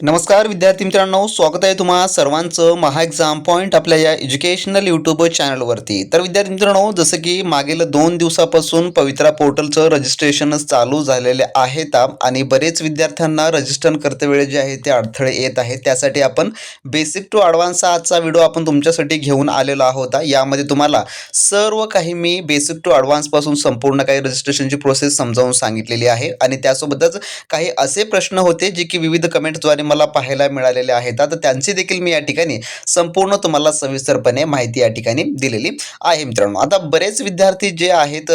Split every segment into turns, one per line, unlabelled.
नमस्कार विद्यार्थी मित्रांनो. स्वागत आहे तुम्हा सर्वांचं महा एक्झाम पॉईंट आपल्या या एज्युकेशनल यूट्यूब चॅनलवरती तर विद्यार्थी मित्रांनो जसं की मागील दोन दिवसापासून पवित्रा पोर्टलचं रजिस्ट्रेशन चालू झालेले आहेत आणि बरेच विद्यार्थ्यांना रजिस्टर करते वेळे जे आहे ते अडथळे येत आहेत. त्यासाठी आपण बेसिक टू ॲडव्हान्स आजचा व्हिडिओ आपण तुमच्यासाठी घेऊन आलेलो आहोत. यामध्ये तुम्हाला सर्व काही मी बेसिक टू ॲडव्हान्सपासून संपूर्ण काही रजिस्ट्रेशनची प्रोसेस समजावून सांगितलेली आहे. आणि त्यासोबतच काही असे प्रश्न होते जे की विविध कमेंटद्वारे मला पाहायला मिळालेले आहेत. आता त्यांची देखील मी या ठिकाणी संपूर्ण तुम्हाला सविस्तरपणे माहिती या ठिकाणी दिलेली आहे मित्रांनो. आता बरेच विद्यार्थी जे आहेत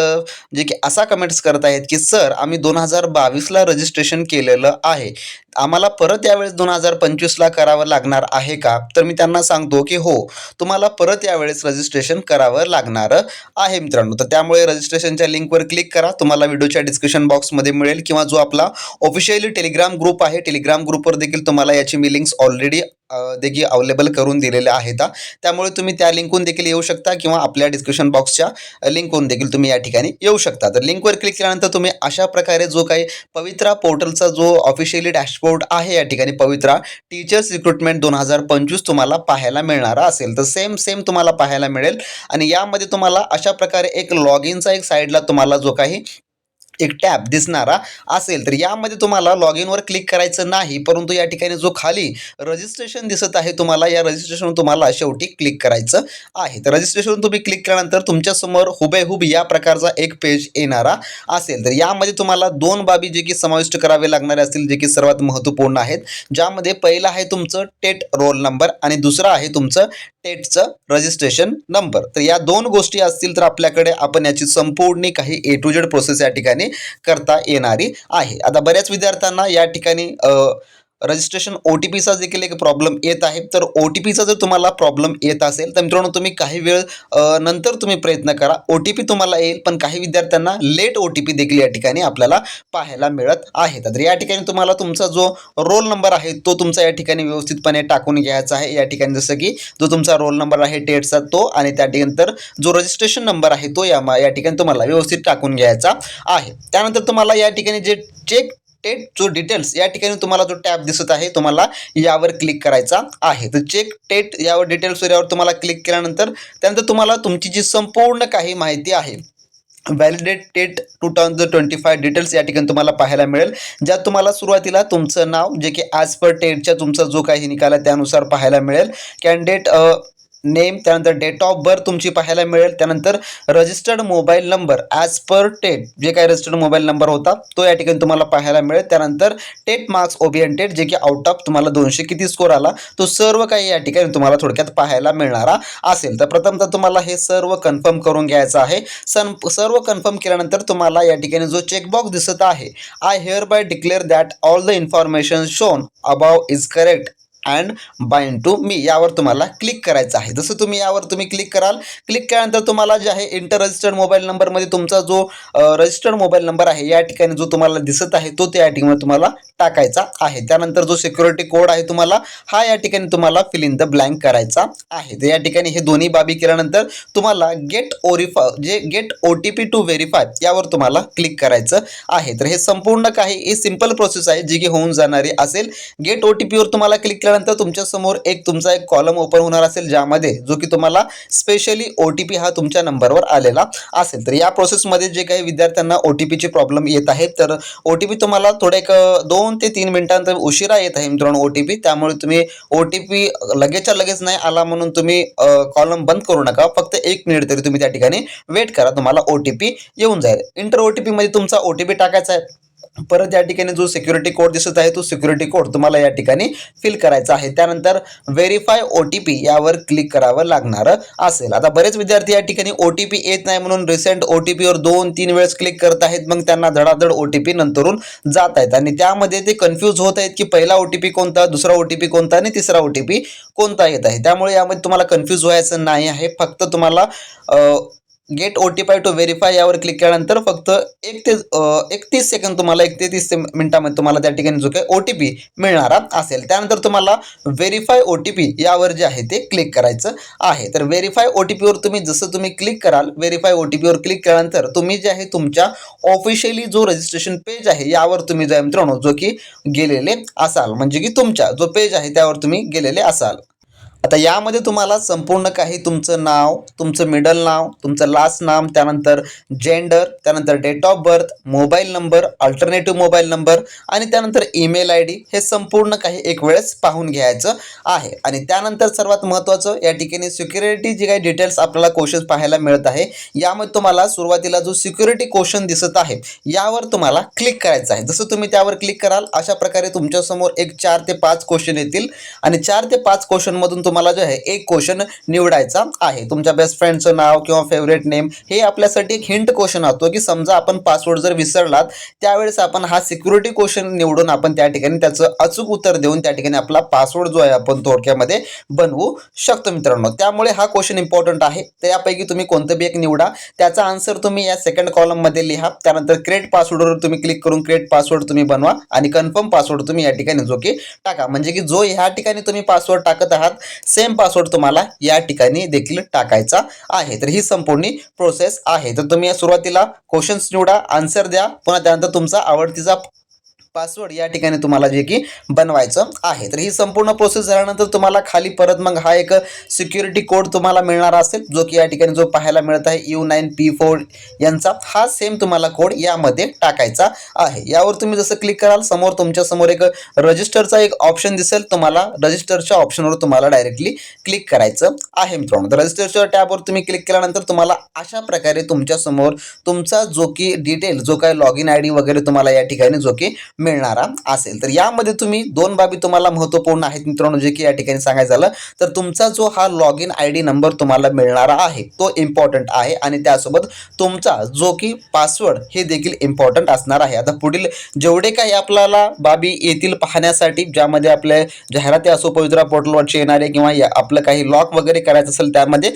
जे की असा कमेंट्स करत आहेत की सर आम्ही दोन हजार बावीसला रजिस्ट्रेशन केलेलं आहे. आम्हाला परत यावेळेस दोन हजार पंचवीसला करावं लागणार आहे का? तर मी त्यांना सांगतो की हो तुम्हाला परत यावेळेस रजिस्ट्रेशन करावं लागणार आहे मित्रांनो. तर त्यामुळे रजिस्ट्रेशनच्या लिंकवर क्लिक करा. तुम्हाला व्हिडिओच्या डिस्क्रिप्शन बॉक्समध्ये मिळेल किंवा जो आपला ऑफिशियली टेलिग्राम ग्रुप आहे टेलिग्राम ग्रुपवर देखील तुम्हाला याची मी लिंक्स ऑलरेडी देखील अवेलेबल करून दिलेल्या आहेत. त्यामुळे तुम्ही त्या लिंकहून देखील येऊ शकता किंवा आपल्या डिस्क्रिप्शन बॉक्सच्या लिंकहून देखील तुम्ही या ठिकाणी येऊ शकता. तर लिंकवर क्लिक केल्यानंतर तुम्ही अशा प्रकारे जो काही पवित्रा पोर्टलचा जो ऑफिशियली डॅश स्पोर्ट आहे या ठिकाणी पवित्रा. टीचर्स रिक्रुटमेंट दोन हजार पंचवीस तुम्हाला पाहायला मिळणारा असेल. तर सेम सेम तुम्हाला पाहायला मिळेल. आणि यामध्ये तुम्हाला अशा प्रकारे एक लॉग इनचा एक साईडला तुम्हाला जो काही एक टॅब दिसणारा असेल तर यामध्ये तुम्हाला लॉग इनवर क्लिक करायचं नाही परंतु या ठिकाणी जो खाली रजिस्ट्रेशन दिसत आहे तुम्हाला या रजिस्ट्रेशन तुम्हाला शेवटी क्लिक करायचं आहे. तर रजिस्ट्रेशन तुम्ही क्लिक केल्यानंतर तुमच्यासमोर हुबेहूब या प्रकारचा एक पेज येणारा असेल. तर यामध्ये तुम्हाला दोन बाबी जे की समाविष्ट करावे लागणारे असतील जे की सर्वात महत्त्वपूर्ण आहेत ज्यामध्ये पहिलं आहे तुमचं टेट रोल नंबर आणि दुसरं आहे तुमचं टेटचं रजिस्ट्रेशन नंबर तर या दोन गोष्टी असतील तर आपल्याकडे आपण याची संपूर्ण काही ए टू जेड प्रोसेस या ठिकाणी करता येणारी आहे. आता बऱ्याच विद्यार्थ्यांना या ठिकाणी रजिस्ट्रेशन ओ टी पीचा देखील एक प्रॉब्लेम येत आहे. तर ओ टी पीचा जर तुम्हाला प्रॉब्लेम येत असेल तर मित्रांनो तुम्ही काही वेळ नंतर तुम्ही प्रयत्न करा. ओ टी पी तुम्हाला येईल पण काही विद्यार्थ्यांना लेट ओ टी पी देखील या ठिकाणी आपल्याला पाहायला मिळत आहे. तर या ठिकाणी तुम्हाला तुमचा जो रोल नंबर आहे तो तुमचा या ठिकाणी व्यवस्थितपणे टाकून घ्यायचा आहे. या ठिकाणी जसं की जो तुमचा रोल नंबर आहे टेटचा तो आणि त्या ठिकाणी जो रजिस्ट्रेशन नंबर आहे तो या या ठिकाणी तुम्हाला व्यवस्थित टाकून घ्यायचा आहे. त्यानंतर तुम्हाला या ठिकाणी जे चेक टेट जो डिटेल्स या ठिकाणी तुम्हाला जो टॅब दिसत आहे तुम्हाला यावर क्लिक करायचा आहे. तर चेक टेट यावर डिटेल्स यावर तुम्हाला क्लिक केल्यानंतर त्यानंतर तुम्हाला तुमची जी संपूर्ण काही माहिती आहे validate TET two thousand twenty five details या ठिकाणी तुम्हाला पाहायला मिळेल. ज्यात तुम्हाला सुरुवातीला तुमचं नाव जे की ॲज पर टेटच्या तुमचा जो काही निकाल आहे त्यानुसार पाहायला मिळेल. कॅन्डिडेट नेम त्यानंतर डेट ऑफ बर्थ तुमची पाहायला मिळेल. त्यानंतर registered mobile number as per TET जे काही रजिस्टर्ड मोबाईल नंबर होता तो या ठिकाणी तुम्हाला पाहायला मिळेल. त्यानंतर टेट मार्क्स ओबिएंटेड जे की आउट ऑफ तुम्हाला दोनशे किती स्कोर आला तो सर्व काही या ठिकाणी तुम्हाला थोडक्यात पाहायला मिळणारा असेल. तर प्रथमतः तुम्हाला हे सर्व कन्फर्म करून घ्यायचं आहे. सन सर्व कन्फर्म केल्यानंतर तुम्हाला या ठिकाणी जो चेकबॉक्स दिसत आहे I hereby declare that all the information shown above is correct and bind to me यावर तुम्हाला क्लिक करायचं आहे. जसं तुम्ही यावर तुम्ही क्लिक कराल क्लिक केल्यानंतर तुम्हाला जे आहे इंटर रजिस्टर्ड मोबाईल नंबरमध्ये तुमचा जो रजिस्टर्ड मोबाईल नंबर आहे या ठिकाणी जो तुम्हाला दिसत आहे तो त्या ठिकाणी तुम्हाला टाकायचा आहे. त्यानंतर जो सिक्युरिटी कोड आहे तुम्हाला हा या ठिकाणी तुम्हाला फिल इन द ब्लँक करायचा आहे. तर या ठिकाणी हे दोन्ही बाबी केल्यानंतर तुम्हाला गेट ओरिफा जे get O T P to verify यावर तुम्हाला क्लिक करायचं आहे. तर हे संपूर्ण काही ही सिंपल प्रोसेस आहे जी की होऊन जाणारी असेल. गेट ओ टी पीवर तुम्हाला क्लिक केलं केल्यानंतर तुमच्यासमोर एक तुमचा एक कॉलम ओपन होणार असेल ज्यामध्ये जो की तुम्हाला स्पेशली ओ टी पी हा तुमच्या नंबरवर आलेला असेल. तर या प्रोसेसमध्ये जे काही विद्यार्थ्यांना ओ टी पीचे प्रॉब्लेम येत आहेत तर ओ टी पी तुम्हाला थोडे एक दोन ते तीन मिनिटांतर उशिरा येत आहे मित्रांनो ओ टी पी त्यामुळे तुम्ही ओ टी पी लगेचच्या लगेच नाही आला म्हणून तुम्ही कॉलम बंद करू नका. फक्त एक मिनिट तरी तुम्ही त्या ठिकाणी वेट करा. तुम्हाला ओ टी पी येऊन जाईल. इंटर ओ टी पीमध्ये तुमचा ओ टी पी टाकायचा आहे. परत या ठिकाणी जो सिक्युरिटी कोड दिसत आहे तो सिक्युरिटी कोड तुम्हाला या ठिकाणी फिल करायचा आहे. त्यानंतर व्हेरीफाय ओ टी पी यावर क्लिक करावं लागणार असेल. आता बरेच विद्यार्थी या ठिकाणी ओ टी पी येत नाही म्हणून रिसेंट ओ टी पीवर दोन तीन वेळेस क्लिक करत आहेत. मग त्यांना धडाधड ओ टी पी नंतरून जात आहेत. आणि त्यामध्ये ते कन्फ्यूज होत आहेत की पहिला ओ टी पी कोणता दुसरा ओ टी पी कोणता आणि तिसरा ओ टी पी कोणता येत आहे. त्यामुळे यामध्ये तुम्हाला कन्फ्यूज व्हायचं नाही आहे. फक्त तुम्हाला get O T P to verify यावर क्लिक केल्यानंतर फक्त एक ते एकतीस सेकंद तुम्हाला एक ते तीस मिनटामध्ये तुम्हाला त्या ठिकाणी जो काही ओ टी पी मिळणारा असेल त्यानंतर तुम्हाला व्हेरीफाय ओ टी पी यावर जे आहे ते क्लिक करायचं आहे. तर व्हेरीफाय ओ टी पीवर तुम्ही जसं तुम्ही क्लिक कराल व्हेरीफाय ओ टी पीवर क्लिक केल्यानंतर तुम्ही जे आहे तुमच्या ऑफिशियली जो रजिस्ट्रेशन पेज आहे यावर तुम्ही जो आहे मित्रांनो जो की गेलेले असाल. म्हणजे की तुमच्या जो पेज आहे त्यावर तुम्ही गेलेले असाल. आता यामध्ये तुम्हाला संपूर्ण काही तुमचं नाव तुमचं मिडल नाव तुमचं लास्ट नाम त्यानंतर जेंडर त्यानंतर date of birth mobile number alternative mobile number आणि त्यानंतर ईमेल आय डी हे संपूर्ण काही एक वेळेस पाहून घ्यायचं आहे. आणि त्यानंतर सर्वात महत्त्वाचं या ठिकाणी सिक्युरिटी जे काही डिटेल्स आपल्याला क्वेश्चन पाहायला मिळत आहे यामध्ये तुम्हाला सुरुवातीला जो सिक्युरिटी क्वेश्चन दिसत आहे यावर तुम्हाला क्लिक करायचं आहे. जसं तुम्ही त्यावर क्लिक कराल अशा प्रकारे तुमच्यासमोर एक चार ते पाच क्वेश्चन येतील. आणि चार ते पाच क्वेश्चनमधून तुम्हाला जे आहे एक क्वेश्चन निवडायचा आहे. तुमच्या बेस्ट फ्रेंडचं नाव किंवा फेवरेट नेम हे आपल्यासाठी एक हिंट क्वेश्चन असतो की समजा आपण पासवर्ड जर विसरलात त्यावेळेस आपण हा सिक्युरिटी क्वेश्चन निवडून आपण त्या ठिकाणी त्याचं अचूक उत्तर देऊन त्या ठिकाणी आपला पासवर्ड जो आहे आपण थोडक्यामध्ये बनवू शकतो मित्रांनो. त्यामुळे हा क्वेश्चन इम्पॉर्टंट आहे. तर यापैकी तुम्ही कोणतं बी एक निवडा. त्याचा आन्सर तुम्ही या सेकंड कॉलममध्ये लिहा. त्यानंतर क्रिएट पासवर्डवर तुम्ही क्लिक करून क्रिएट पासवर्ड तुम्ही बनवा आणि कन्फर्म पासवर्ड तुम्ही या ठिकाणी जो की टाका. म्हणजे की जो ह्या ठिकाणी तुम्ही पासवर्ड टाकत आहात सेम पासवर्ड तुम्हाला या ठिकाणी देखील टाकायचा आहे. तर ही संपूर्ण प्रोसेस आहे. तर तुम्ही या सुरुवातीला क्वेश्चन्स निवडा आन्सर द्या. पुन्हा त्यानंतर तुमचा आवडतीचा पासवर्ड या ठिकाणी तुम्हाला जे की बनवायचं आहे. तर ही संपूर्ण प्रोसेस झाल्यानंतर तुम्हाला खाली परत मग हा एक सिक्युरिटी कोड तुम्हाला मिळणार असेल जो की या ठिकाणी जो पाहायला मिळत आहे यू नाईन पी फोर यांचा हा सेम तुम्हाला कोड यामध्ये टाकायचा आहे. यावर तुम्ही जसं क्लिक कराल समोर तुमच्यासमोर एक रजिस्टरचा एक ऑप्शन दिसेल तुम्हाला रजिस्टरच्या ऑप्शनवर तुम्हाला डायरेक्टली क्लिक करायचं आहे मित्रांनो. तर रजिस्टरच्या टॅबवर तुम्ही क्लिक केल्यानंतर तुम्हाला अशा प्रकारे तुमच्यासमोर तुमचा जो की डिटेल जो काय लॉग इन आय डी वगैरे तुम्हाला या ठिकाणी जो की मिळणारा असेल. तर यामध्ये तुम्ही दोन बाबी तुम्हाला महत्त्वपूर्ण आहेत मित्रांनो जे की या ठिकाणी सांगायचं झालं तर तुमचा जो हा log in I D number तुम्हाला मिळणारा आहे तो इम्पॉर्टंट आहे आणि त्यासोबत तुमचा जो की पासवर्ड हे देखील इम्पॉर्टंट असणार आहे. आता पुढील जेवढे काही आपल्याला बाबी येतील पाहण्यासाठी ज्यामध्ये आपल्या जाहिराती असो पवित्रा पोर्टलवरचे येणारे किंवा या- आपलं काही लॉक वगैरे करायचं असेल त्यामध्ये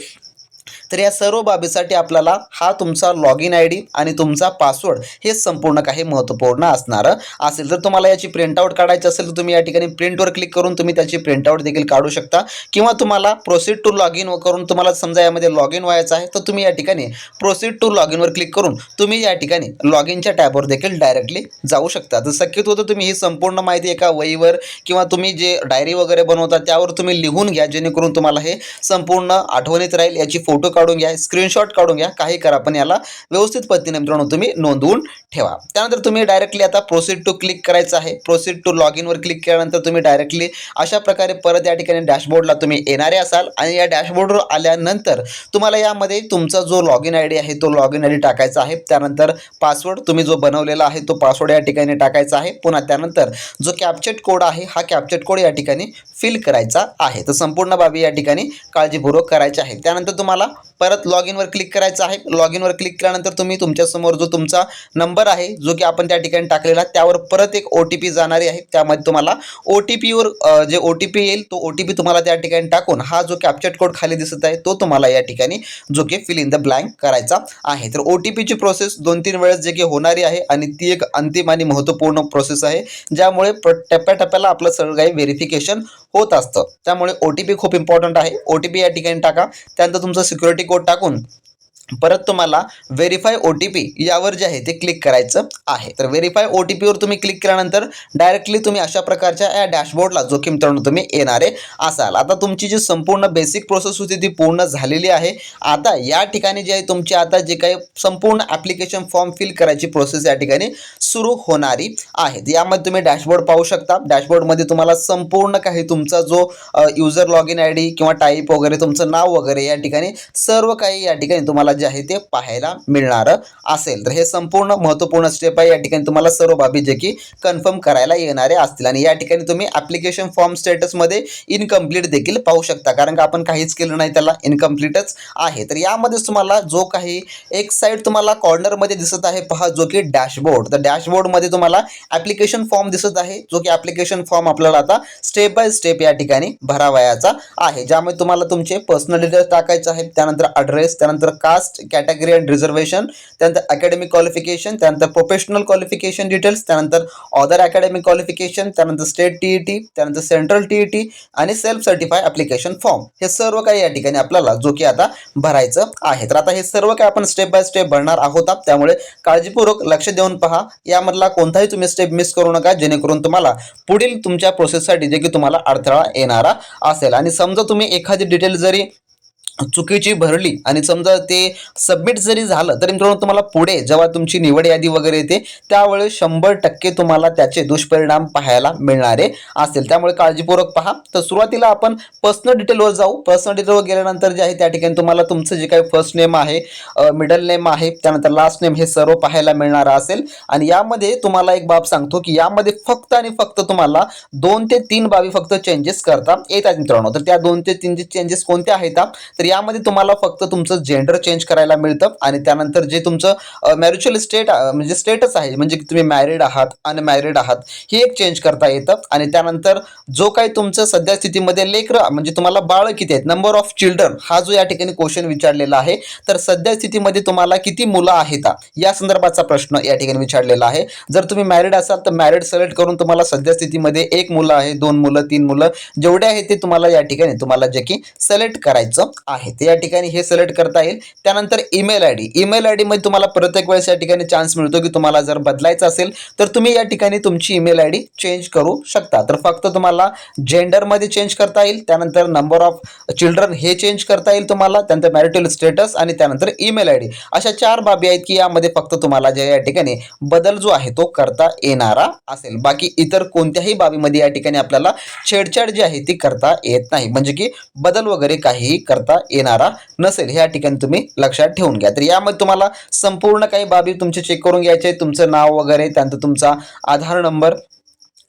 तर या सर्व बाबीसाठी आपल्याला हा तुमचा लॉग इन आय डी आणि तुमचा पासवर्ड हे संपूर्ण काही महत्त्वपूर्ण असणारं. असेल तर तुम्हाला याची प्रिंटआउट काढायची असेल तर तुम्ही या ठिकाणी प्रिंटवर क्लिक करून तुम्ही त्याची प्रिंटआउट देखील काढू शकता. किंवा तुम्हाला प्रोसीड टू लॉग इन करून तुम्हाला समजा यामध्ये लॉग इन व्हायचं आहे तर तुम्ही या ठिकाणी प्रोसीड टू लॉग इनवर क्लिक करून तुम्ही या ठिकाणी लॉग इनच्या टॅबवर देखील डायरेक्टली जाऊ शकता. तर शक्यतो तर तुम्ही ही संपूर्ण माहिती एका वहीवर किंवा तुम्ही जे डायरी वगैरे बनवता त्यावर तुम्ही लिहून घ्या जेणेकरून तुम्हाला हे संपूर्ण आठवणीत राहील याची फोटो काढून घ्या स्क्रीनशॉट काढून घ्या काही करा पण याला व्यवस्थित पद्धतीने मित्रांनो तुम्ही नोंदवून ठेवा. त्यानंतर तुम्ही डायरेक्टली आता प्रोसीड टू क्लिक करायचं आहे. प्रोसीड टू लॉग इनवर क्लिक केल्यानंतर तुम्ही डायरेक्टली अशा प्रकारे परत या ठिकाणी डॅशबोर्डला तुम्ही येणारे असाल आणि या डॅशबोर्डवर आल्यानंतर तुम्हाला यामध्ये तुमचा जो लॉग इन आय डी आहे तो लॉग इन आय डी टाकायचा आहे. त्यानंतर पासवर्ड तुम्ही जो बनवलेला आहे तो पासवर्ड या ठिकाणी टाकायचा आहे. पुन्हा त्यानंतर जो कॅप्चेट कोड आहे हा कॅप्चेट कोड या ठिकाणी फिल करायचा आहे. तर संपूर्ण बाबी या ठिकाणी काळजीपूर्वक करायच्या आहे. त्यानंतर तुम्हाला परत लॉग इनवर क्लिक करायचं आहे. लॉग इनवर क्लिक केल्यानंतर तुम्ही तुमच्यासमोर जो तुमचा नंबर आहे जो की आपण त्या ठिकाणी टाकलेला त्यावर परत एक ओ टी पी जाणारी आहे. त्यामध्ये तुम्हाला ओ टी पीवर जे ओ टी पी येईल तो ओ टी पी तुम्हाला त्या ठिकाणी टाकून हा जो कॅप्चर कोड खाली दिसत आहे तो तुम्हाला या ठिकाणी जो की फिल इन द ब्लँक करायचा आहे. तर ओ टी पीची प्रोसेस दोन तीन वेळेस जे की होणारी आहे आणि ती एक अंतिम आणि महत्त्वपूर्ण प्रोसेस आहे ज्यामुळे टप्प्याटप्प्याला आपलं सगळं काही व्हेरिफिकेशन होत असतं. त्यामुळे ओ टी पी खूप इम्पॉर्टंट आहे. ओ टी पी या ठिकाणी टाका. त्यानंतर तुमचं सिक्युरिटी कोड टाकून परत तुम्हाला व्हेरीफाय ओ टी पी यावर जे आहे ते क्लिक करायचं आहे. तर व्हेरीफाय ओ टी पीवर तुम्ही क्लिक केल्यानंतर डायरेक्टली तुम्ही अशा प्रकारच्या या डॅशबोर्डला जोखीम की मित्रांनो तुम्ही येणारे असाल. आता तुमची जी संपूर्ण बेसिक प्रोसेस होती ती पूर्ण झालेली आहे. आता या ठिकाणी जे आहे तुमची आता जे काही संपूर्ण ॲप्लिकेशन फॉर्म फिल करायची प्रोसेस या ठिकाणी सुरू होणारी आहे. यामध्ये तुम्ही डॅशबोर्ड पाहू शकता. डॅशबोर्डमध्ये तुम्हाला संपूर्ण काही तुमचा जो user log in I D किंवा टाईप वगैरे तुमचं नाव वगैरे या ठिकाणी सर्व काही या ठिकाणी तुम्हाला जे आहे ते पाहायला मिळणारं असेल. तर हे संपूर्ण महत्त्वपूर्ण स्टेप आहे. या ठिकाणी तुम्हाला सर्व बाबी जे की कन्फर्म करायला येणारे असतील. आणि या ठिकाणी तुम्ही ॲप्लिकेशन फॉर्म स्टेटसमध्ये इनकम्प्लीट देखील पाहू शकता. कारण का आपण काहीच केलं नाही त्याला इनकम्प्लीटच आहे. तर यामध्येच तुम्हाला जो काही एक साईड तुम्हाला कॉर्नरमध्ये दिसत आहे पहा जो की डॅशबोर्ड तर डॅशबोर्डमध्ये तुम्हाला ॲप्लिकेशन फॉर्म दिसत आहे. जो की ॲप्लिकेशन फॉर्म आपल्याला आता स्टेप बाय स्टेप या ठिकाणी भरावयाचा आहे. ज्यामुळे तुम्हाला तुमचे पर्सनल डिटेल्स टाकायचे आहेत. त्यानंतर ॲड्रेस त्यानंतर caste caste category and reservation त्यानंतर अकॅडमिक क्वालिफिकेशन त्यानंतर प्रोफेशनल क्वालिफिकेशन डिटेल्स त्यानंतर ऑदर अकॅडमिक क्वालिफिकेशन त्यानंतर स्टेट टी ई टी त्यानंतर सेंट्रल टी ई टी आणि सेल्फ सर्टिफाय ॲप्लिकेशन फॉर्म हे सर्व काही या ठिकाणी आपल्याला जो की आता भरायचं आहे. तर आता हे सर्व काही आपण स्टेप बाय स्टेप भरणार आहोत. आहोत. त्यामुळे काळजीपूर्वक लक्ष देऊन पहा. यामधला कोणताही तुम्ही स्टेप मिस करू नका. जेणेकरून तुम्हाला पुढील तुमच्या प्रोसेससाठी जे की तुम्हाला अडथळा येणारा असेल. आणि समजा तुम्ही एखादी डिटेल जरी चुकीची भरली आणि समजा ते सबमिट जरी झालं तरी मित्रांनो तुम्हाला पुढे जेव्हा तुमची निवड यादी वगैरे येते त्यावेळेस शंभर टक्के तुम्हाला त्याचे दुष्परिणाम पाहायला मिळणारे असेल. त्यामुळे काळजीपूर्वक पहा. तर सुरुवातीला आपण पर्सनल डिटेलवर जाऊ. पर्सनल डिटेलवर गेल्यानंतर जे आहे त्या ठिकाणी तुम्हाला तुमचं जे काही फर्स्ट नेम आहे मिडल नेम आहे त्यानंतर लास्ट नेम हे सर्व पाहायला मिळणार असेल. आणि यामध्ये तुम्हाला एक बाब सांगतो की यामध्ये फक्त आणि फक्त तुम्हाला दोन ते तीन बाबी फक्त चेंजेस करता येतात मित्रांनो. तर त्या दोन ते तीन जे चेंजेस कोणत्या आहेत तर तर यामध्ये तुम्हाला फक्त तुमचं जेंडर चेंज करायला मिळतं आणि त्यानंतर जे तुमचं मॅरिच्युअल स्टेट म्हणजे स्टेटस आहे म्हणजे की तुम्ही मॅरिड आहात अनमॅरिड आहात हे एक चेंज करता येतं. आणि त्यानंतर जो काही तुमचं सध्या स्थितीमध्ये लेकरं म्हणजे तुम्हाला बाळ किती आहेत नंबर ऑफ चिल्ड्रन हा जो या ठिकाणी क्वेश्चन विचारलेला आहे तर सध्या स्थितीमध्ये तुम्हाला किती मुलं आहेत या संदर्भाचा प्रश्न या ठिकाणी विचारलेला आहे. जर तुम्ही मॅरिड असाल तर मॅरिड सिलेक्ट करून तुम्हाला सध्या स्थितीमध्ये एक मुलं आहे दोन मुलं तीन मुलं जेवढे आहे ते तुम्हाला या ठिकाणी तुम्हाला जे की सिलेक्ट करायचं आहे. आहे तर या ठिकाणी हे सिलेक्ट करता येईल. त्यानंतर email I D email I डीमध्ये तुम्हाला प्रत्येक वेळेस या ठिकाणी चान्स मिळतो की तुम्हाला जर बदलायचं असेल तर तुम्ही या ठिकाणी तुमची ईमेल आय डी चेंज करू शकता. तर फक्त तुम्हाला जेंडरमध्ये चेंज करता येईल त्यानंतर नंबर ऑफ चिल्ड्रन हे चेंज करता येईल तुम्हाला त्यानंतर मॅरिटल स्टेटस आणि त्यानंतर ईमेल आय डी अशा चार बाबी आहेत की यामध्ये फक्त तुम्हाला जे या ठिकाणी बदल जो आहे तो करता येणारा असेल. बाकी इतर कोणत्याही बाबीमध्ये या ठिकाणी आपल्याला छेडछाड जी आहे ती करता येत नाही. म्हणजे की बदल वगैरे काहीही करता येणारा नसेल. ह्या ठिकाणी तुम्ही लक्षात ठेवून घ्या. तर यामध्ये तुम्हाला संपूर्ण काही बाबी तुमचे चेक करून घ्यायचे तुमचं नाव वगैरे त्यानंतर तुमचा आधार नंबर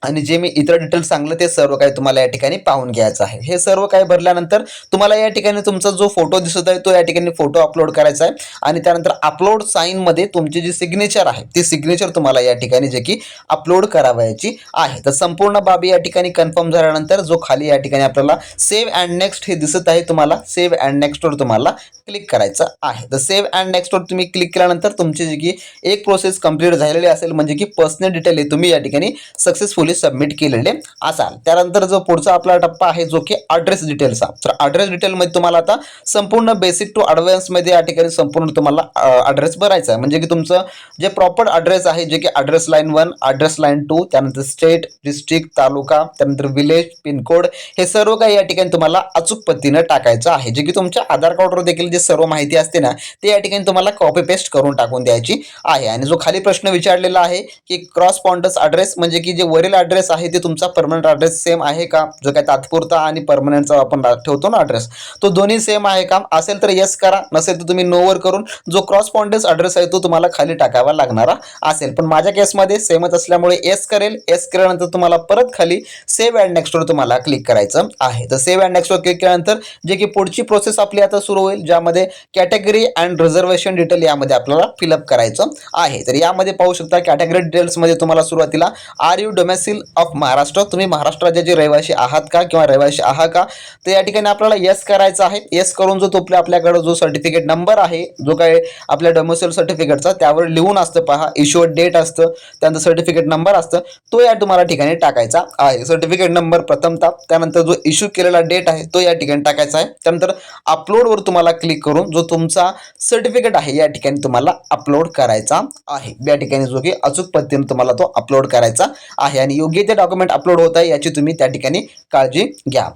आणि जे मी इतर डिटेल्स सांगलं ते सर्व काही तुम्हाला या ठिकाणी पाहून घ्यायचं आहे. हे सर्व काही भरल्यानंतर तुम्हाला या ठिकाणी तुमचा जो फोटो दिसत आहे तो या ठिकाणी फोटो अपलोड करायचा आहे. आणि त्यानंतर अपलोड साईनमध्ये तुमची जी सिग्नेचर आहे ती सिग्नेचर तुम्हाला या ठिकाणी जे की अपलोड करावयाची आहे. तर संपूर्ण बाबी या ठिकाणी कन्फर्म झाल्यानंतर जो खाली या ठिकाणी आपल्याला सेव्ह अँड नेक्स्ट हे दिसत आहे तुम्हाला सेव्ह अँड नेक्स्टवर तुम्हाला क्लिक करायचं आहे. तर सेव्ह अँड नेक्स्टवर तुम्ही क्लिक केल्यानंतर तुमची जी की एक प्रोसेस कंप्लीट झालेली असेल म्हणजे की पर्सनल डिटेल हे तुम्ही या ठिकाणी सक्सेसफुली सबमिट केलेले असाल. त्यानंतर जो पुढचा आपला टप्पा आहे जो की ॲड्रेस डिटेल्सचा तर ॲड्रेस डिटेलमध्ये तुम्हाला आता संपूर्ण बेसिक टू ॲडव्हान्समध्ये या ठिकाणी संपूर्ण तुम्हाला ॲड्रेस भरायचा आहे. म्हणजे की तुमचं जे प्रॉपर ॲड्रेस आहे जे की address line one address line two त्यानंतर स्टेट डिस्ट्रिक्ट तालुका त्यानंतर विलेज पिनकोड हे सर्व काही या ठिकाणी तुम्हाला अचूक पद्धतीनं टाकायचं आहे. जे की तुमच्या आधार कार्डवर देखील जे सर्व माहिती असते ना ते या ठिकाणी तुम्हाला कॉपी पेस्ट करून टाकून द्यायची आहे. आणि जो खाली प्रश्न विचारलेला आहे की क्रॉस पॉइंटस ॲड्रेस म्हणजे की जे वरील ॲड्रेस आहे ते तुमचा परमनंट ॲड्रेस सेम आहे का? जो काय तात्पुरता आणि परमनंटचा आपण ठेवतो ना ॲड्रेस तो दोन्ही सेम आहे का? असेल तर येस करा. नसेल तर तुम्ही नोवर करून जो क्रॉसपॉन्डन्स ॲड्रेस आहे तो तुम्हाला खाली टाकावा लागणारा असेल. पण माझ्या केसमध्ये सेमच असल्यामुळे येस करेल. येस केल्यानंतर तुम्हाला परत खाली सेव्ह अँड नेक्स्टवर तुम्हाला क्लिक करायचं आहे. तर सेव्ह अँड नेक्स्टवर क्लिक केल्यानंतर जे की पुढची प्रोसेस आपली आता सुरू होईल ज्यामध्ये कॅटेगरी अँड रिझर्वेशन डिटेल यामध्ये आपल्याला फिलअप करायचं आहे. तर यामध्ये पाहू शकता कॅटेगरी डिटेल्समध्ये तुम्हाला सुरुवातीला are you domicile of Maharashtra. तुम्ही महाराष्ट्र राज्याचे रहिवासी आहात का किंवा रहिवासी आहात का तर या ठिकाणी आपल्याला येस करायचं आहे. येस करून जो तो आपल्याकडं जो सर्टिफिकेट नंबर आहे जो काय आपल्या डोमेसिल सर्टिफिकेटचा त्यावर लिहून असतं पहा. इश्युअर डेट असतं त्यानंतर सर्टिफिकेट नंबर असतं. तो या तुम्हाला ठिकाणी टाकायचा आहे. सर्टिफिकेट नंबर प्रथमता त्यानंतर जो इश्यू केलेला डेट आहे तो या ठिकाणी टाकायचा आहे. त्यानंतर अपलोडवर तुम्हाला क्लिक करून जो तुमचा सर्टिफिकेट आहे या ठिकाणी तुम्हाला अपलोड करायचा आहे. या ठिकाणी जो की अचूक पद्धतीने तुम्हाला तो अपलोड करायचा आहे. आणि योग्य ते डॉक्युमेंट अपलोड होत आहे याची तुम्ही त्या ठिकाणी काळजी घ्या.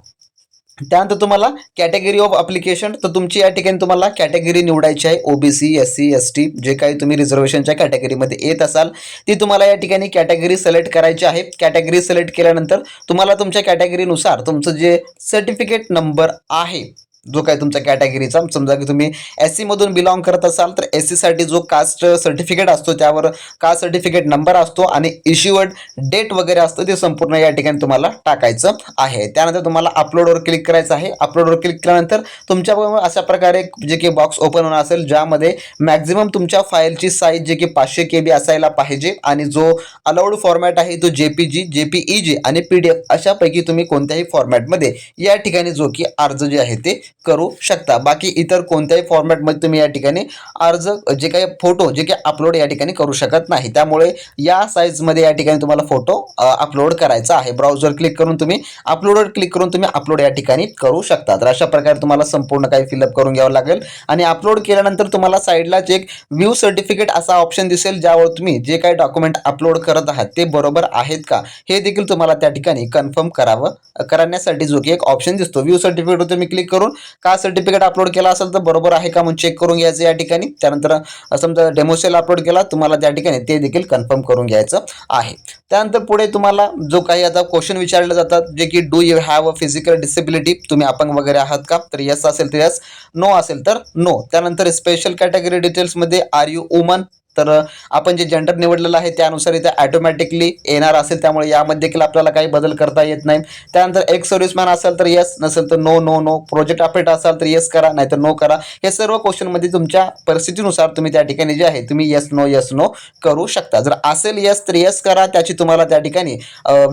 त्यानंतर तुम्हाला कॅटेगरी ऑफ अप्लिकेशन तर तुमची या ठिकाणी तुम्हाला कॅटेगरी निवडायची आहे. OBC S C S T जे काही तुम्ही रिझर्वेशनच्या कॅटेगरीमध्ये येत असाल ती तुम्हाला या ठिकाणी कॅटेगरी सिलेक्ट करायची आहे. कॅटेगरी सिलेक्ट केल्यानंतर तुम्हाला तुमच्या कॅटेगरीनुसार तुमचं जे सर्टिफिकेट नंबर आहे जो काय तुमच्या कॅटेगरीचा समजा की तुम्ही एस सीमधून बिलॉंग करत असाल तर एस सीसाठी जो कास्ट सर्टिफिकेट असतो त्यावर कास्ट सर्टिफिकेट नंबर असतो आणि इश्युअर्ड डेट वगैरे असतं ते संपूर्ण या ठिकाणी तुम्हाला टाकायचं आहे. त्यानंतर तुम्हाला अपलोडवर क्लिक करायचं आहे. अपलोडवर क्लिक केल्यानंतर तुमच्या अशा प्रकारे जे की बॉक्स ओपन होणार असेल ज्यामध्ये मॅक्झिमम तुमच्या फाईलची साईज जे की पाचशे के बी असायला पाहिजे आणि जो अलाउड फॉर्मॅट आहे तो J P G J P E जी आणि पी डी एफ अशापैकी तुम्ही कोणत्याही फॉर्मॅटमध्ये या ठिकाणी जो की अर्ज जे आहे ते करू शकता. बाकी इतर कोणत्याही फॉर्मॅटमध्ये तुम्ही या ठिकाणी अर्ज जे काही फोटो जे काही अपलोड या ठिकाणी करू शकत नाही. त्यामुळे या साईजमध्ये या ठिकाणी तुम्हाला फोटो अपलोड करायचा आहे. ब्राउझर क्लिक करून तुम्ही अपलोडवर क्लिक करून तुम्ही अपलोड या ठिकाणी करू शकता. तर अशा प्रकारे तुम्हाला संपूर्ण काही फिलअप करून घ्यावं लागेल. आणि अपलोड केल्यानंतर तुम्हाला साईडलाच एक व्ह्यू सर्टिफिकेट असा ऑप्शन दिसेल ज्यावर तुम्ही जे काही डॉक्युमेंट अपलोड करत आहात ते बरोबर आहेत का? हे देखील तुम्हाला त्या ठिकाणी कन्फर्म करावं करण्यासाठी जो की एक ऑप्शन दिसतो. व्ह्यू सर्टिफिकेटवर तुम्ही क्लिक करून का सर्टिफिकेट अपलोड केला असेल तर बरोबर आहे का म्हणून चेक करून घ्यायचं या ठिकाणी. त्यानंतर समजा डेमोसेल अपलोड केला तुम्हाला त्या ठिकाणी ते देखील कन्फर्म करून घ्यायचं आहे. त्यानंतर पुढे तुम्हाला जो काही आता क्वेश्चन विचारले जातात जे की do you have a physical disability तुम्ही अपंग वगैरे आहात का? तर यस असेल तर यस नो असेल तर नो त्यानंतर स्पेशल कॅटेगरी डिटेल्समध्ये आर यू वुमन तर आपण जे जेंडर निवडलेलं आहे त्यानुसार इथे ॲटोमॅटिकली येणार असेल. त्यामुळे यामध्ये देखील आपल्याला काही बदल करता येत नाही. त्यानंतर एक सर्व्हिसमॅन असेल तर येस नसेल तर no no no project update असाल तर येस करा नाहीतर नो करा. हे सर्व क्वेश्चनमध्ये तुमच्या परिस्थितीनुसार तुम्ही त्या ठिकाणी जे आहे तुम्ही येस नो येस नो करू शकता. जर असेल येस तर येस करा. त्याची तुम्हाला त्या ठिकाणी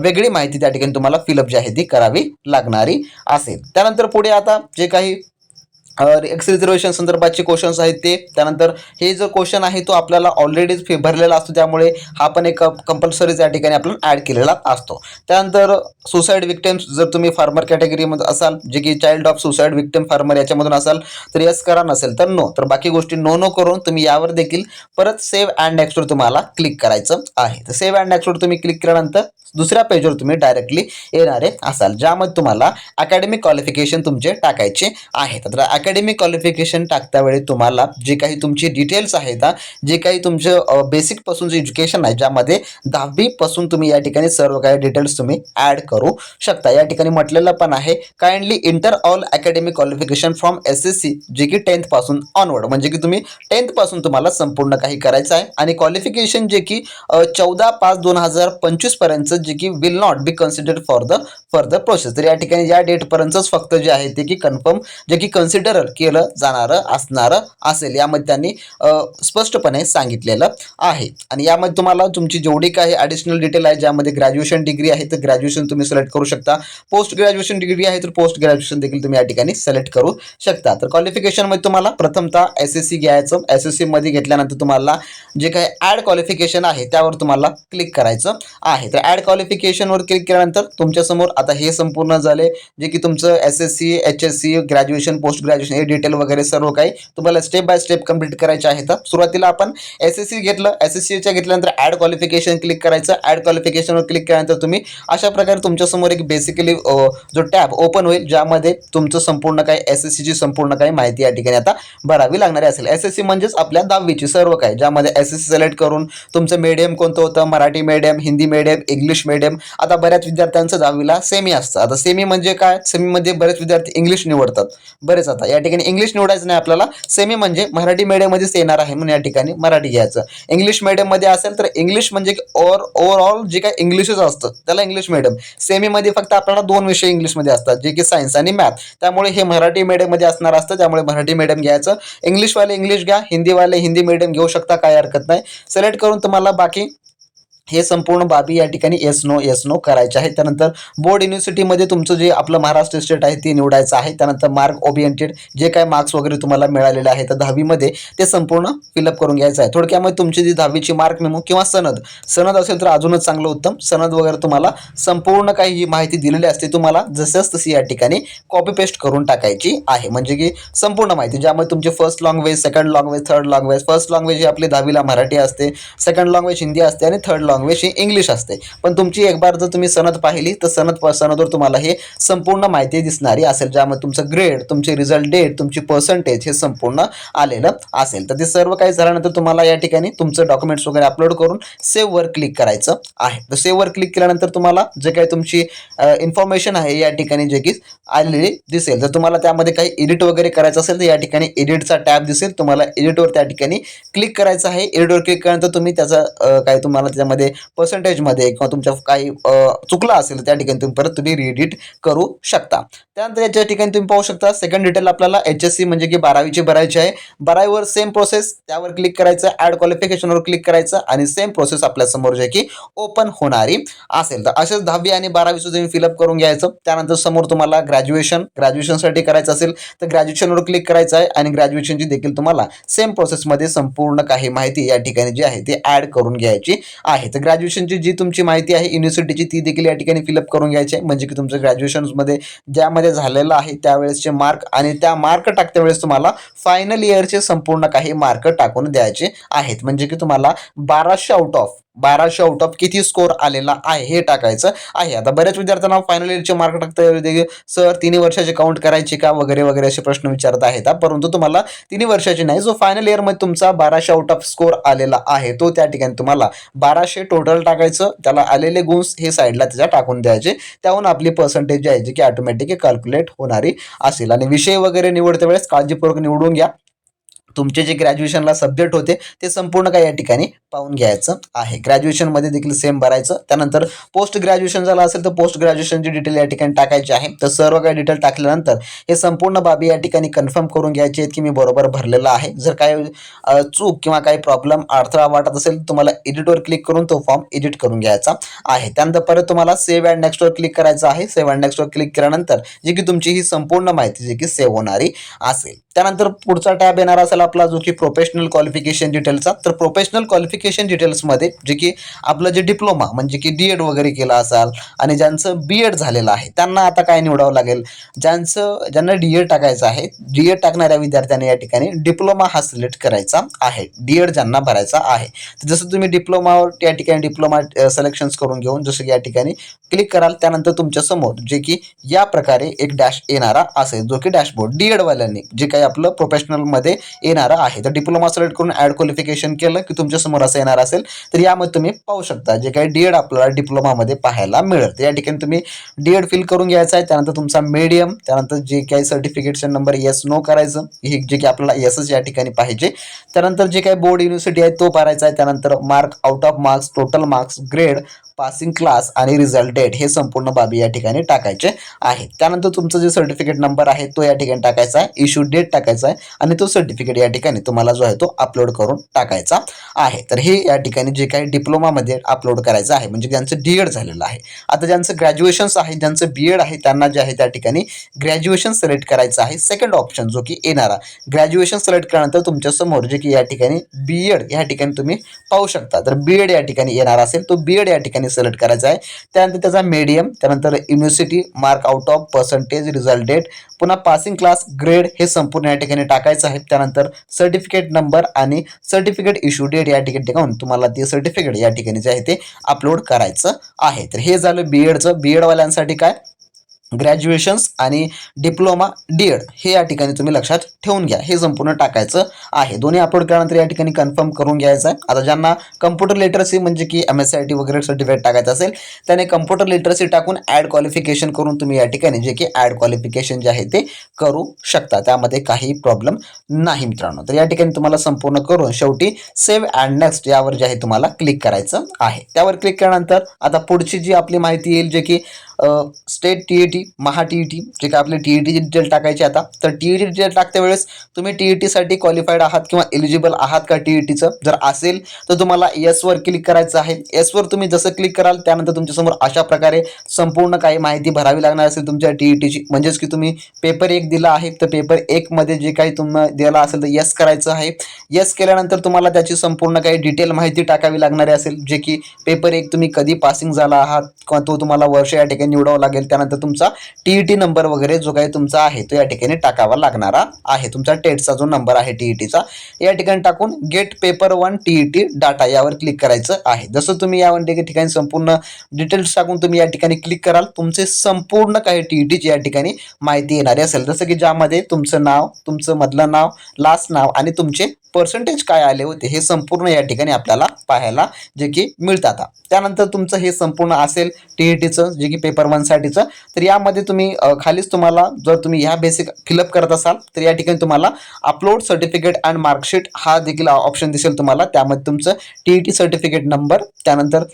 वेगळी माहिती त्या ठिकाणी तुम्हाला फिलअप जी आहे ती करावी लागणारी असेल. त्यानंतर पुढे आता जे काही एक्स रिझर्वेशन संदर्भाचे क्वेश्चन्स आहेत ते. त्यानंतर हे जो क्वेश्चन आहे तो आपल्याला ऑलरेडीच फी भरलेला असतो. त्यामुळे हा पण एक कंपल्सरी त्या ठिकाणी आपण ॲड केलेला असतो. त्यानंतर सुसाईड विक्टिम्स जर तुम्ही फार्मर कॅटेगरीमध्ये असाल जे की child of suicide victim farmer याच्यामधून असाल तर यस करा नसेल तर नो तर बाकी गोष्टी नो नो करून तुम्ही यावर देखील परत सेव्ह अँड नेक्स्टवर तुम्हाला क्लिक करायचं आहे. तर सेव्ह अँड नेक्स्टवर तुम्ही क्लिक केल्यानंतर दुसऱ्या पेजवर तुम्ही डायरेक्टली येणारे असाल ज्यामध्ये तुम्हाला अकॅडमिक क्वालिफिकेशन तुमचे टाकायचे आहेत तर अकॅडमिक क्वालिफिकेशन टाकता वेळी तुम्हाला जे काही तुमची डिटेल्स आहेत जे काही तुमचं बेसिकपासून जे एज्युकेशन आहे ज्यामध्ये दहावीपासून तुम्ही या ठिकाणी सर्व काही डिटेल्स तुम्ही ॲड करू शकता. या ठिकाणी म्हटलेलं पण आहे kindly enter all academic qualification from S S C जे की टेन्थपासून ऑनवर्ड म्हणजे की तुम्ही टेन्थपासून तुम्हाला संपूर्ण काही करायचं आहे. आणि क्वालिफिकेशन जे की चौदा पाच दोन हजार पंचवीसपर्यंत जे की will not be considered for the further process तर या ठिकाणी या डेटपर्यंतच फक्त जे आहे ते की कन्फर्म जे की कन्सिडर केलं जाणारं असणारं असेल यामध्ये त्यांनी स्पष्टपणे सांगितलेलं आहे. आणि यामध्ये तुम्हाला तुमची जेवढी काही ॲडिशनल डिटेल आहे ज्यामध्ये ग्रॅज्युएशन डिग्री आहे तर ग्रॅज्युएशन तुम्ही सिलेक्ट करू शकता. पोस्ट ग्रॅज्युएशन डिग्री आहे तर पोस्ट ग्रॅज्युएशन देखील तुम्ही या ठिकाणी सिलेक्ट करू शकता. तर क्वालिफिकेशनमध्ये तुम्हाला प्रथमतः एस एस सी घ्यायचं. एस एस सीमध्ये घेतल्यानंतर तुम्हाला जे काही ॲड क्वालिफिकेशन आहे त्यावर तुम्हाला क्लिक करायचं आहे. तर ॲड क्वालिफिकेशनवर क्लिक केल्यानंतर तुमच्यासमोर आता हे संपूर्ण झाले. जे की तुमचं S S C H S C graduation post graduation हे डिटेल वगैरे सर्व काही तुम्हाला स्टेप बाय स्टेप कंप्लीट करायचे आहे तर सुरुवातीला आपण एस एस सी घेतलं. एस एस सीच्या घेतल्यानंतर ॲड क्वालिफिकेशन क्लिक करायचं. ॲड क्वालिफिकेशनवर क्लिक केल्यानंतर तुम्ही अशा प्रकारे तुमच्यासमोर एक बेसिकली जो टॅब ओपन होईल ज्यामध्ये तुमचं संपूर्ण काही एस एस सीची संपूर्ण काही माहिती या ठिकाणी आता भरावी लागणारी असेल. एस एस सी म्हणजेच आपल्या दहावीची सर्व काही ज्यामध्ये एस एस सी सिलेक्ट करून तुमचं मीडियम कोणतं होतं? Marathi medium Hindi medium English medium आता बऱ्याच विद्यार्थ्यांचं दहावीला सेमी असतं. आता सेमी म्हणजे काय? सेमीमध्ये बरेच विद्यार्थी इंग्लिश निवडतात. बरेच आता. या ठिकाणी इंग्लिश निवडायचं नाही आपल्याला. सेमी म्हणजे मराठी मीडियममध्येच येणार आहे म्हणून या ठिकाणी मराठी घ्यायचं. इंग्लिश मीडियममध्ये असेल तर इंग्लिश म्हणजे ओव्हर ओव्हरऑल जे काय इंग्लिशच असतं त्याला इंग्लिश मीडियम सेमीमध्ये फक्त आपल्याला दोन विषय इंग्लिशमध्ये असतात जे की सायन्स आणि मॅथ त्यामुळे हे मराठी मीडियममध्ये असणार असतं त्यामुळे मराठी मीडियम घ्यायचं. इंग्लिशवाले इंग्लिश घ्या हिंदीवाले हिंदी मीडियम घेऊ शकता काय हरकत नाही. सिलेक्ट करून तुम्हाला बाकी हे संपूर्ण बाबी या ठिकाणी एस नो एस नो करायचे आहे त्यानंतर बोर्ड युनिव्हर्सिटीमध्ये तुमचं जे आपलं महाराष्ट्र स्टेट आहे ते निवडायचं आहे. त्यानंतर मार्क ओरिएंटेड जे काय मार्क्स वगैरे तुम्हाला मिळालेले आहेत तर दहावीमध्ये ते संपूर्ण फिलअप करून घ्यायचं आहे. थोडक्यामध्ये तुमची जी दहावीची मार्क मेमो किंवा सनद सनद असेल तर अजूनच चांगलं उत्तम. सनद वगैरे तुम्हाला संपूर्ण काही ही माहिती दिलेली असते तुम्हाला जसंच तशी या ठिकाणी कॉपी पेस्ट करून टाकायची आहे. म्हणजे की संपूर्ण माहिती ज्यामध्ये तुमची first language second language third language first language ही आपली दहावीला मराठी असते सेकंड लँग्वेज हिंदी असते आणि थर्ड लँग्वेज ही इंग्लिश असते. पण तुमची एक बार जर तुम्ही सनद पाहिली तर सनद सनदवर तुम्हाला हे संपूर्ण माहिती दिसणारी असेल ज्यामध्ये तुमचं ग्रेड तुमचे रिझल्ट डेट तुमची पर्सेंटेज हे संपूर्ण आलेलं असेल. तर ते सर्व काही झाल्यानंतर तुम्हाला या ठिकाणी तुमचं डॉक्युमेंट्स वगैरे अपलोड करून सेव्हवर क्लिक करायचं आहे. तर सेव्हवर क्लिक केल्यानंतर तुम्हाला जे काही तुमची इन्फॉर्मेशन आहे या ठिकाणी जे की आलेली दिसेल. जर तुम्हाला त्यामध्ये काही एडिट वगैरे करायचं असेल तर या ठिकाणी एडिटचा टॅब दिसेल. तुम्हाला एडिटवर त्या ठिकाणी क्लिक करायचं आहे. एडिटवर क्लिक केल्यानंतर तुम्ही त्याचा काय तुम्हाला त्याच्यामध्ये पर्सेंटेजमध्ये किंवा तुमच्या काही चुकलं असेल त्या ठिकाणी तुम्ही परत तुम्ही रिएडिट करू शकता. त्यानंतर याच्या ठिकाणी तुम्ही पाहू शकता सेकंड डिटेल आपल्याला एच एस सी म्हणजे की बारावीची भरायची आहे. बारावीवर सेम प्रोसेस त्यावर क्लिक करायचं ॲड क्वालिफिकेशनवर क्लिक करायचं आणि सेम प्रोसेस आपल्यासमोर जे की ओपन होणारी असेल. तर असेच दहावी आणि बारावी सुद्धा तुम्ही फिलअप करून घ्यायचं. त्यानंतर समोर तुम्हाला ग्रॅज्युएशन ग्रॅज्युएशनसाठी करायचं असेल तर ग्रॅज्युएशनवर क्लिक करायचं आहे आणि ग्रॅज्युएशनची देखील तुम्हाला सेम प्रोसेसमध्ये संपूर्ण काही माहिती या ठिकाणी जी आहे ती ॲड करून घ्यायची आहे. तर ग्रॅज्युएशनची जी तुमची माहिती आहे युनिव्हर्सिटीची ती देखील या ठिकाणी फिलअप करून घ्यायची आहे. म्हणजे की तुमचं ग्रॅज्युएशनमध्ये ज्यामध्ये झालेलं आहे त्यावेळेसचे मार्क आणि त्या मार्क टाकत्या वेळेस तुम्हाला फायनल इयरचे संपूर्ण काही मार्क टाकून द्यायचे आहेत. म्हणजे की तुम्हाला बाराशे आउट ऑफ बाराशे आउट ऑफ किती स्कोर आलेला आहे हे टाकायचं आहे. आता बऱ्याच विद्यार्थ्यांना फायनल इयरचे मार्क टाकता सर तिन्ही वर्षाचे काउंट करायचे का? वगैरे वगैरे असे प्रश्न विचारत आहेत. परंतु तुम्हाला तिन्ही वर्षाचे नाही. जो फायनल इयरमध्ये तुमचा बाराशे आउट ऑफ स्कोर आलेला आहे तो त्या ठिकाणी तुम्हाला बाराशे टोटल टाकायचं. त्याला आलेले गुन्स हे साईडला त्याच्या टाकून द्यायचे. त्याहून आपली पर्सेंटेज जी आहे जी की ऑटोमॅटिक कॅल्क्युलेट होणारी असेल. आणि विषय वगैरे निवडते वेळेस काळजीपूर्वक निवडून घ्या. तुमचे जे ग्रॅज्युएशनला सब्जेक्ट होते ते संपूर्ण काही या ठिकाणी पाहून घ्यायचं आहे. ग्रॅज्युएशनमध्ये देखील सेम भरायचं. त्यानंतर पोस्ट ग्रॅज्युएशन झालं असेल तर पोस्ट ग्रॅज्युएशनची डिटेल या ठिकाणी टाकायची आहे. तर सर्व काही डिटेल टाकल्यानंतर हे संपूर्ण बाबी या ठिकाणी कन्फर्म करून घ्यायचे आहेत की मी बरोबर भरलेलं आहे. जर काही चूक किंवा काही प्रॉब्लेम अडथळा वाटत असेल तर तुम्हाला एडिटवर क्लिक करून तो फॉर्म एडिट करून घ्यायचा आहे. त्यानंतर परत तुम्हाला सेव्ह अँड नेक्स्टवर क्लिक करायचं आहे. सेव्ह अँड नेक्स्टवर क्लिक केल्यानंतर जी की तुमची ही संपूर्ण माहिती जी की सेव्ह होणारी असेल. त्यानंतर पुढचा टॅब येणार असेल आपला जो की प्रोफेशनल क्वालिफिकेशन डिटेल्सचा तर प्रोफेशनल क्वालिफिकेशन डिटेल्समध्ये जे की आपलं जे डिप्लोमा म्हणजे की डी एड वगैरे केलं असाल आणि ज्यांचं बी एड झालेलं आहे त्यांना आता काय निवडावं लागेल? ज्यांचं ज्यांना डी एड टाकायचं आहे डी एड टाकणाऱ्या विद्यार्थ्यांनी या ठिकाणी डिप्लोमा हा सिलेक्ट करायचा आहे. डी एड ज्यांना भरायचा आहे. तर जसं तुम्ही डिप्लोमावर या ठिकाणी डिप्लोमा सिलेक्शन्स करून घेऊन जसं की या ठिकाणी क्लिक कराल त्यानंतर तुमच्यासमोर जे की या प्रकारे एक डॅश येणारा असेल जो की डॅशबोर्ड डी एडवाल्यांनी जे काही आपलं प्रोफेशनलमध्ये येणारं आहे. तर डिप्लोमा सिलेक्ट करून ॲड क्वालिफिकेशन केलं की तुमच्यासमोर असं येणार असेल तर यामध्ये तुम्ही पाहू शकता जे काही डी एड आपल्याला डिप्लोमामध्ये पाहायला मिळेल. या ठिकाणी तुम्ही डी एड फिल करून घ्यायचं आहे. त्यानंतर तुमचा मीडियम त्यानंतर जे काही सर्टिफिकेटचा नंबर येस नो करायचं हे जे की आपल्याला येसच या ठिकाणी पाहिजे. त्यानंतर जे काही बोर्ड युनिव्हर्सिटी आहे तो पाहायचा आहे. त्यानंतर mark out of marks total marks grade passing class आणि रिझल्ट डेट हे संपूर्ण बाबी या ठिकाणी टाकायचे आहे त्यानंतर तुमचं जे सर्टिफिकेट नंबर आहे तो या ठिकाणी टाकायचा आहे. इश्यू डेट टाकायचा आहे आणि तो सर्टिफिकेट या ठिकाणी तुम्हाला जो आहे तो अपलोड करून टाकायचा आहे. तर हे या ठिकाणी जे काही डिप्लोमामध्ये अपलोड करायचं आहे म्हणजे ज्यांचं डी एड झालेलं आहे. आता ज्यांचं ग्रॅज्युएशन्स आहे ज्यांचं बी एड आहे त्यांना जे आहे त्या ठिकाणी ग्रॅज्युएशन सिलेक्ट करायचं आहे. सेकंड ऑप्शन जो की येणारा. ग्रॅज्युएशन सिलेक्ट केल्यानंतर तुमच्यासमोर जे की या ठिकाणी बी एड या ठिकाणी तुम्ही पाहू शकता. तर बी एड या ठिकाणी येणार असेल तो बी एड या ठिकाणी सिलेक्ट करायचा आहे. त्यानंतर त्याचा मीडियम त्यानंतर university mark out of percentage result date पुन्हा पासिंग क्लास ग्रेड हे संपूर्ण या ठिकाणी टाकायचं आहे. त्यानंतर सर्टिफिकेट नंबर आणि सर्टिफिकेट इश्यू डेट या ठिकाणी टाकून तुम्हाला ते सर्टिफिकेट या ठिकाणी जे आहे ते अपलोड करायचं आहे. तर हे झालं बी एडचं बी एडवाल्यांसाठी काय? ग्रॅज्युएशन्स आणि डिप्लोमा डी एड हे या ठिकाणी तुम्ही लक्षात ठेवून घ्या. हे संपूर्ण टाकायचं आहे. दोन्ही अपलोड केल्यानंतर या ठिकाणी कन्फर्म करून घ्यायचं आहे. आता ज्यांना कम्प्युटर लिटरसी म्हणजे की M S C I T वगैरे सर्टिफिकेट टाकायचं असेल त्याने कम्प्युटर लिटरसी टाकून ॲड क्वालिफिकेशन करून तुम्ही या ठिकाणी जे की ॲड क्वालिफिकेशन जे आहे ते करू शकता. त्यामध्ये काही प्रॉब्लेम नाही मित्रांनो. तर या ठिकाणी तुम्हाला संपूर्ण करून शेवटी सेव्ह अँड नेक्स्ट यावर जे आहे तुम्हाला क्लिक करायचं आहे. त्यावर क्लिक केल्यानंतर आता पुढची जी आपली माहिती येईल जे की state T E T Maha T E T जे काय आपले टी ई टी डिटेल टाकायचे आता. तर टी ई टी डिटेल टाकत्या वेळेस तुम्ही टी ई टीसाठी क्वालिफाईड आहात किंवा एलिजिबल आहात का टी ई टीचं जर असेल तर तुम्हाला येसवर क्लिक करायचं आहे. येसवर तुम्ही जसं क्लिक कराल त्यानंतर तुमच्यासमोर अशा प्रकारे संपूर्ण काही माहिती भरावी लागणार असेल तुमच्या टी ई टीची म्हणजेच की तुम्ही पेपर एक दिला आहे तर पेपर एकमध्ये जे काही तुम्हाला दिला असेल तर येस करायचं आहे. येस केल्यानंतर तुम्हाला त्याची संपूर्ण काही डिटेल माहिती टाकावी लागणारी असेल जे की पेपर एक तुम्ही कधी पासिंग झाला आहात किंवा तो तुम्हाला वर्ष या ठिकाणी निवडावं लागेल. त्यानंतर तुमचा टी ई टी नंबर वगैरे जो काही तुमचा आहे तो या ठिकाणी टाकावा लागणारा आहे. तुमचा टेटचा जो नंबर आहे टी ई टीचा या ठिकाणी टाकून get paper one T E T data यावर क्लिक करायचं आहे. जसं तुम्ही या ठिकाणी संपूर्ण डिटेल्स टाकून तुम्ही या ठिकाणी क्लिक कराल तुमचे संपूर्ण काही टी ई टीची या ठिकाणी माहिती येणारी असेल. जसं की ज्यामध्ये तुमचं नाव तुमचं मधलं नाव लास्ट नाव आणि तुमचे पर्सेंटेज काय आले होते हे संपूर्ण या ठिकाणी आपल्याला पाहायला जे की मिळतात. त्यानंतर तुमचं हे संपूर्ण असेल टी ई टीचं जे की पेपर वनसाठीचं तर यामध्ये तुम्ही खालीच तुम्हाला जर तुम्ही ह्या बेसिक फिलअप करत असाल तर या ठिकाणी तुम्हाला अपलोड सर्टिफिकेट अँड मार्कशीट हा देखील ऑप्शन दिसेल तुम्हाला. त्यामध्ये तुमचं T E T certificate number त्यानंतर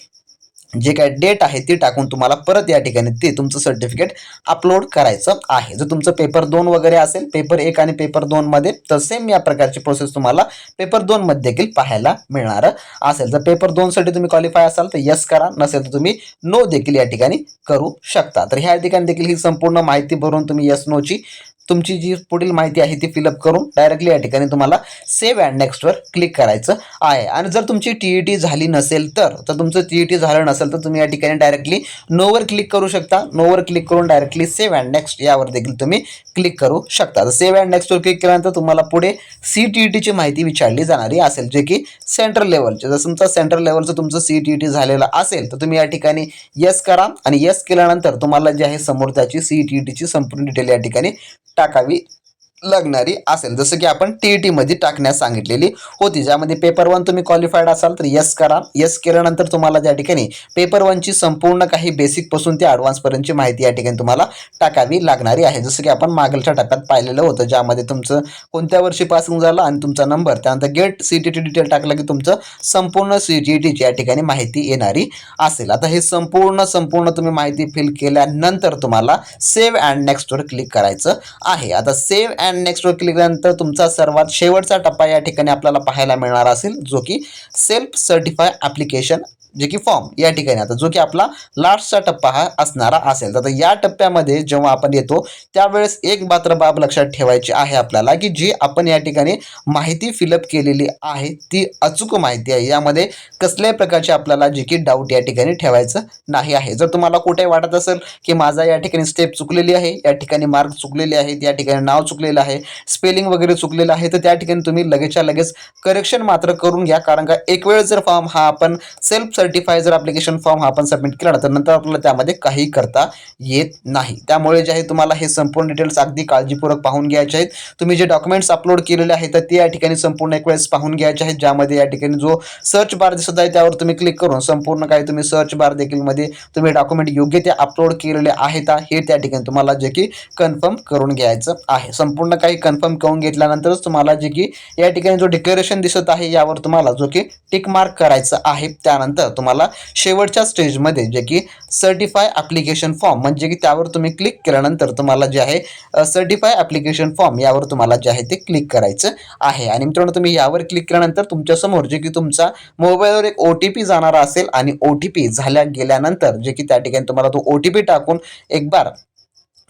जे काय डेट आहे ती टाकून तुम्हाला परत या ठिकाणी ते तुमचं सर्टिफिकेट अपलोड करायचं आहे. जर तुमचं पेपर दोन वगैरे असेल पेपर एक आणि पेपर दोनमध्ये तर सेम या प्रकारची प्रोसेस तुम्हाला पेपर दोनमध्ये देखील पाहायला मिळणार असेल. जर पेपर दोनसाठी तुम्ही क्वालिफाय असाल तर यस करा. नसेल तर तुम्ही नो देखील या ठिकाणी करू शकता. तर ह्या ठिकाणी देखील ही संपूर्ण माहिती भरून तुम्ही यस नोची तुमची जी पुढील माहिती आहे ती फिलअप करून डायरेक्टली या ठिकाणी तुम्हाला सेव्ह अँड नेक्स्टवर क्लिक करायचं आहे. आणि जर तुमची टी ई टी झाली नसेल तर तर तुमचं टी ई टी झालं नसेल तर तुम्ही या ठिकाणी डायरेक्टली नोवर क्लिक करू शकता. नोवर क्लिक करून डायरेक्टली सेव्ह अँड नेक्स्ट यावर देखील तुम्ही क्लिक करू शकता. तर सेव्ह अँड नेक्स्टवर क्लिक केल्यानंतर तुम्हाला पुढे सी टी ई टीची माहिती विचारली जाणारी असेल जे की सेंट्रल लेवलचे जर तुमचं सेंट्रल लेवलचं तुमचं सी टी ई टी झालेलं असेल तर तुम्ही या ठिकाणी यस करा. आणि यस केल्यानंतर तुम्हाला जे आहे समोर त्याची सी टी ई टीची संपूर्ण डिटेल या ठिकाणी टाकावी लागणारी असेल. जसं की आपण टी ई टीमध्ये टाकण्यास सांगितलेली होती ज्यामध्ये पेपर वन तुम्ही क्वालिफाईड असाल तर यस करा. यस केल्यानंतर तुम्हाला त्या ठिकाणी पेपर वनची संपूर्ण काही बेसिकपासून ते ॲडव्हान्सपर्यंतची माहिती या ठिकाणी तुम्हाला टाकावी लागणारी आहे. जसं की आपण मागलच्या टप्प्यात पाहिलेलं होतं ज्यामध्ये तुमचं कोणत्या वर्षी पासिंग झालं आणि तुमचा नंबर त्यानंतर get C T T detail टाकलं की तुमचं संपूर्ण सी टी टीची या ठिकाणी माहिती येणारी असेल. आता हे संपूर्ण संपूर्ण तुम्ही माहिती फिल केल्यानंतर तुम्हाला सेव्ह अँड नेक्स्टवर क्लिक करायचं आहे. आता सेव्ह अँड नेक्स्टवर क्लिक केल्यानंतर तुमचा सर्वात शेवटचा टप्पा या ठिकाणी आपल्याला पाहायला मिळणार असेल जो की सेल्फ सर्टिफाय ॲप्लिकेशन जे की फॉर्म या ठिकाणी. आता जो की आपला लास्टचा टप्पा हा असणारा असेल. तर या टप्प्यामध्ये जेव्हा आपण येतो त्यावेळेस एक मात्र बाब लक्षात ठेवायची आहे आपल्याला की जी आपण या ठिकाणी माहिती फिलअप केलेली आहे ती अचूक माहिती आहे. यामध्ये कसल्याही प्रकारचे आपल्याला जे की डाऊट या ठिकाणी ठेवायचं नाही आहे. जर तुम्हाला कुठे वाटत असेल की माझा या ठिकाणी स्टेप चुकलेली आहे या ठिकाणी मार्क चुकलेले आहेत या ठिकाणी नाव चुकलेलं आहे स्पेलिंग वगैरे चुकलेलं आहे तर त्या ठिकाणी तुम्ही लगेचच्या लगेच करेक्शन मात्र करून घ्या. कारण का एक वेळ जर फॉर्म हा आपण सेल्फ सर्टिफाय जर ॲप्लिकेशन फॉर्म हा आपण सबमिट केला ना तर नंतर आपल्याला त्यामध्ये काही करता येत नाही. त्यामुळे जे आहे तुम्हाला हे संपूर्ण डिटेल्स अगदी काळजीपूर्वक पाहून घ्यायचे आहेत. तुम्ही जे डॉक्युमेंट्स अपलोड केलेले आहेत तर ते या ठिकाणी संपूर्ण एक वेळेस पाहून घ्यायचे आहेत ज्यामध्ये या ठिकाणी जो सर्च बार दिसत आहे त्यावर तुम्ही क्लिक करून संपूर्ण काही तुम्ही सर्च बार देखील मध्ये तुम्ही डॉक्युमेंट योग्य ते अपलोड केलेले आहेत हे त्या ठिकाणी तुम्हाला जे की कन्फर्म करून घ्यायचं आहे. संपूर्ण काही कन्फर्म करून घेतल्यानंतरच तुम्हाला जे की या ठिकाणी जो डिक्लेरेशन दिसत आहे यावर तुम्हाला जो की टिक मार्क करायचं आहे. त्यानंतर तुम्हाला शेवटच्या स्टेजमध्ये जे की सर्टिफाय ॲप्लिकेशन फॉर्म म्हणजे की त्यावर तुम्ही क्लिक केल्यानंतर तुम्हाला जे आहे सर्टिफाय ॲप्लिकेशन फॉर्म यावर तुम्हाला जे आहे ते क्लिक करायचं आहे. आणि मित्रांनो तुम्ही यावर क्लिक केल्यानंतर तुमच्यासमोर जे की तुमचा मोबाईलवर एक ओ टी पी जाणारा असेल आणि ओ टी पी झाल्या गेल्यानंतर जे की त्या ठिकाणी तुम्हाला तो ओ टी पी टाकून एक बार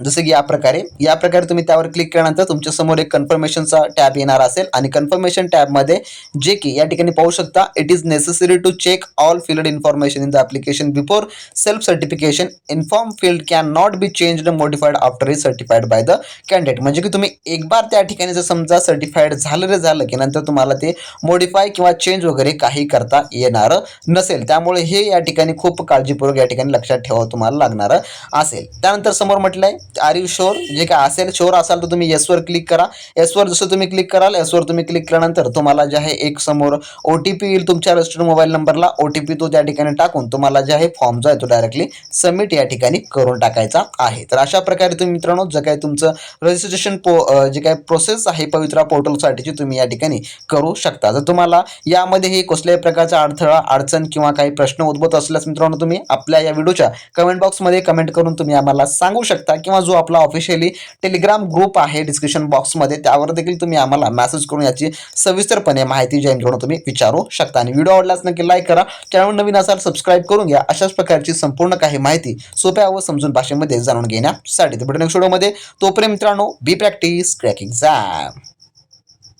जसं की या प्रकारे. या प्रकारे तुम्ही त्यावर क्लिक केल्यानंतर तुमच्यासमोर एक कन्फर्मेशनचा टॅब येणार असेल आणि कन्फर्मेशन टॅबमध्ये जे की या ठिकाणी पाहू शकता it is necessary to check all field information in the application before self certification inform field can not be change modified after is certified by the candidate म्हणजे की तुम्ही एक बार त्या ठिकाणी जर समजा सर्टिफाईड झालं रे झालं की नंतर तुम्हाला ते मॉडिफाय किंवा चेंज वगैरे काही करता येणार नसेल. त्यामुळे हे या ठिकाणी खूप काळजीपूर्वक या ठिकाणी लक्षात ठेवावं तुम्हाला लागणार असेल. त्यानंतर समोर म्हटलं आहे आर यू शोर जे काय असेल शोर असाल तर तुम्ही येसवर क्लिक करा. येसवर जसं तुम्ही क्लिक कराल येसवर तुम्ही क्लिक केल्यानंतर तुम्हाला जे आहे एक समोर ओ टी पी येईल तुमच्या रजिस्टर्ड मोबाईल नंबरला ओ टी पी तो त्या ठिकाणी टाकून तुम्हाला जे आहे फॉर्म जो आहे तो डायरेक्टली सबमिट या ठिकाणी करून टाकायचा आहे. तर अशा प्रकारे तुम्ही मित्रांनो जे काय तुमचं रजिस्ट्रेशन पो जे काय प्रोसेस आहे पवित्रा पोर्टलसाठीची तुम्ही या ठिकाणी करू शकता. जर तुम्हाला यामध्ये हे प्रकारचा अडथळा अडचण किंवा काही प्रश्न उद्भवत असल्यास मित्रांनो तुम्ही आपल्या या व्हिडिओच्या कमेंट बॉक्समध्ये कमेंट करून तुम्ही आम्हाला सांगू शकता किंवा जो आपला ऑफिशियली टेलिग्राम ग्रुप आहे डिस्क्रिप्शन बॉक्समध्ये त्यावर देखील तुम्ही आम्हाला मेसेज करून याची सविस्तरपणे माहिती जॉईन करून तुम्ही विचारू शकता. आणि व्हिडिओ आवडल्यास नक्की लाईक करा. चॅनल नवीन असाल सबस्क्राईब करून घ्या. अशाच प्रकारची संपूर्ण काही माहिती सोप्या व समजून भाषेमध्ये जाणून घेण्यासाठी. तर भेटू नेक्स्ट व्हिडिओमध्ये तोपर्यंत मित्रांनो बी प्रॅक्टिस क्रॅकिंग एक्झाम